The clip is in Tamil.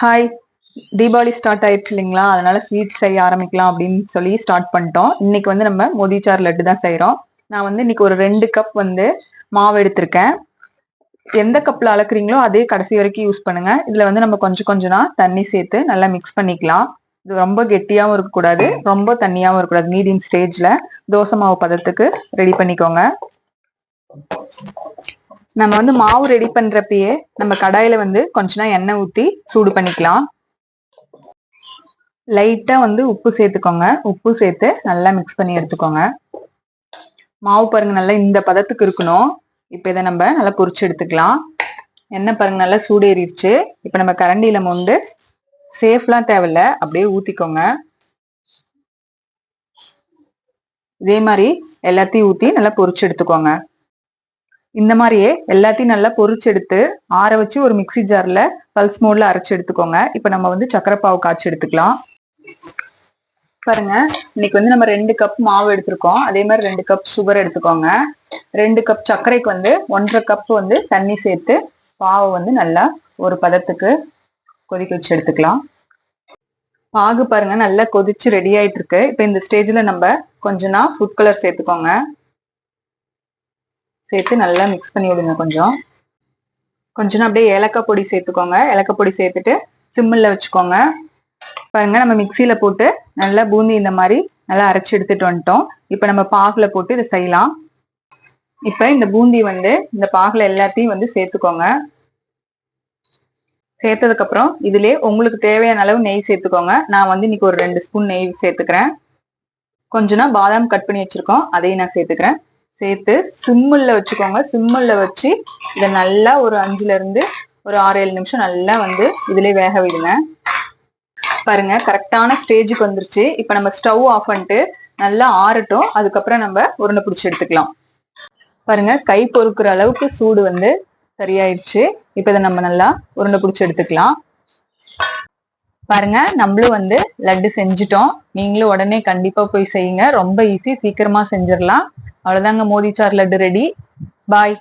ஹாய் தீபாவளி ஸ்டார்ட் ஆயிடுச்சு இல்லைங்களா? அதனால ஸ்வீட் செய்ய ஆரம்பிக்கலாம் அப்படின்னு சொல்லி ஸ்டார்ட் பண்ணிட்டோம். இன்னைக்கு வந்து நம்ம மோதிச்சார் லட்டு தான் செய்கிறோம் நான் வந்து இன்னைக்கு ஒரு ரெண்டு கப் வந்து மாவு எடுத்திருக்கேன். எந்த கப்ல அளக்குறீங்களோ அதே கடைசி வரைக்கும் யூஸ் பண்ணுங்க. இதுல வந்து நம்ம கொஞ்சம் கொஞ்சமா தண்ணி சேர்த்து நல்லா மிக்ஸ் பண்ணிக்கலாம். இது ரொம்ப கெட்டியாவும் இருக்கக்கூடாது. ரொம்ப தண்ணியாவும் இருக்கக்கூடாது. மீடியம் ஸ்டேஜ்ல தோசை மாவு பதத்துக்கு ரெடி பண்ணிக்கோங்க. நம்ம வந்து மாவு ரெடி பண்றப்பயே நம்ம கடாயில வந்து கொஞ்ச எண்ணெய் ஊத்தி சூடு பண்ணிக்கலாம். லைட்டா வந்து உப்பு சேர்த்துக்கோங்க. உப்பு சேர்த்து நல்லா மிக்ஸ் பண்ணி எடுத்துக்கோங்க. மாவு பாருங்க நல்லா இந்த பதத்துக்கு இருக்கணும். இப்ப இதை நம்ம நல்லா பொரிச்சு எடுத்துக்கலாம். எண்ணெய் பாருங்க நல்லா சூடேறிடுச்சு. இப்ப நம்ம கரண்டியில மொண்டு சேஃப்லாம் தேவையில்ல. அப்படியே ஊத்திக்கோங்க. இதே மாதிரி எல்லாத்தையும் ஊத்தி நல்லா பொரிச்சு எடுத்துக்கோங்க. இந்த மாதிரியே எல்லாத்தையும் நல்லா பொரிச்சு எடுத்து ஆற வச்சு ஒரு மிக்சி ஜார்ல பல்ஸ் மோட்ல அரைச்சு எடுத்துக்கோங்க. இப்ப நம்ம வந்து சக்கரை பாவு காய்ச்சி எடுத்துக்கலாம். பாருங்க இன்னைக்கு வந்து நம்ம ரெண்டு கப் மாவு எடுத்திருக்கோம். அதே மாதிரி ரெண்டு கப் சுகர் எடுத்துக்கோங்க. ரெண்டு கப் சர்க்கரைக்கு வந்து ஒன்றரை கப் வந்து தண்ணி சேர்த்து பாவை வந்து நல்லா ஒரு பதத்துக்கு கொதிக்க வச்சு எடுத்துக்கலாம். பாகு பாருங்க நல்லா கொதிச்சு ரெடி ஆயிட்டு இருக்கு இப்ப இந்த ஸ்டேஜ்ல நம்ம கொஞ்சனா ஃபுட் கலர் சேர்த்துக்கோங்க. சேர்த்து நல்லா மிக்ஸ் பண்ணி விடுங்க கொஞ்சம். கொஞ்சம் அப்படியே ஏலக்காய் பொடி சேர்த்துக்கோங்க. ஏலக்காய் பொடி சேர்த்துட்டு சிம்மில் வச்சுக்கோங்க. பாருங்க நம்ம மிக்சியில் போட்டு நல்லா பூந்தி இந்த மாதிரி நல்லா அரைச்சி எடுத்துட்டு வந்துட்டோம். இப்போ நம்ம பாகில் போட்டு இதை செய்யலாம். இப்போ இந்த பூந்தி வந்து இந்த பாகில் எல்லாத்தையும் வந்து சேர்த்துக்கோங்க. சேர்த்ததுக்கப்புறம் இதிலே உங்களுக்கு தேவையான அளவு நெய் சேர்த்துக்கோங்க. நான் வந்து இன்னைக்கு ஒரு ரெண்டு ஸ்பூன் நெய் சேர்த்துக்கிறேன். கொஞ்சனா பாதாம் கட் பண்ணி வச்சுருக்கோம். அதையும் நான் சேர்த்துக்கிறேன். சேர்த்து சிம்மில் வச்சுக்கோங்க. சிம்மில் வச்சு இதை நல்லா ஒரு அஞ்சுல இருந்து ஒரு ஆறு ஏழு நிமிஷம் நல்லா வந்து இதுலயே வேக விடுங்க. பாருங்க கரெக்டான ஸ்டேஜுக்கு வந்துருச்சு. இப்போ நம்ம ஸ்டவ் ஆஃப் பண்ணிட்டு நல்லா ஆறட்டும். அதுக்கப்புறம் நம்ம உருண்டை பிடிச்சி எடுத்துக்கலாம். பாருங்க கை பொறுக்கிற அளவுக்கு சூடு வந்து சரியாயிடுச்சு இப்போ இதை நம்ம நல்லா உருண்டை பிடிச்சி எடுத்துக்கலாம். பாருங்க நம்மளும் வந்து லட்டு செஞ்சுட்டோம். நீங்களும் உடனே கண்டிப்பா போய் செய்யுங்க. ரொம்ப ஈஸி சீக்கிரமா செஞ்சிடலாம். அவ்வளவுதாங்க Modi sir laddu ready bye